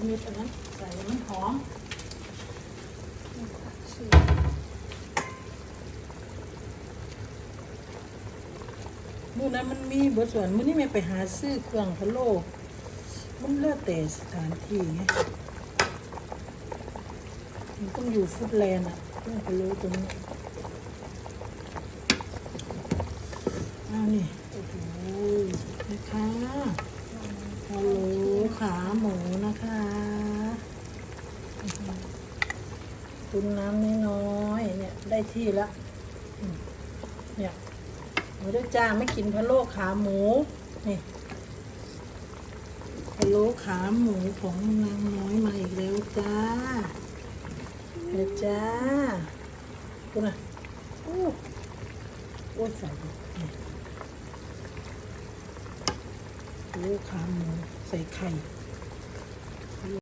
มีดอันนั้นใส่มันหอมมื่อนั้นมันมีบทส่วนมื่อนี้แม่ไปหาซื้อเครื่องพะโล้มันเลือกแต่สถานที่ไงมันต้องอยู่ฟุตแลนด์อะเครื่องพะโล้ตรงนี้อ้าวนี่โอ้โหนะคะ ขาหมูนะคะอื้อหือตุนน้ำน้อยๆเนี่ยได้ที่ละเนี่ยหมูด้วยจ้าไม่กินพะโล้ขาหมูนี่พะโล้ขาหมูของนางน้อยมาอีกแล้วจ้าเดี๋ยวจ้าคุณน่ะโอ้โอ้ใส่ ดินี่พะโล้ขาหมูใส่ไข่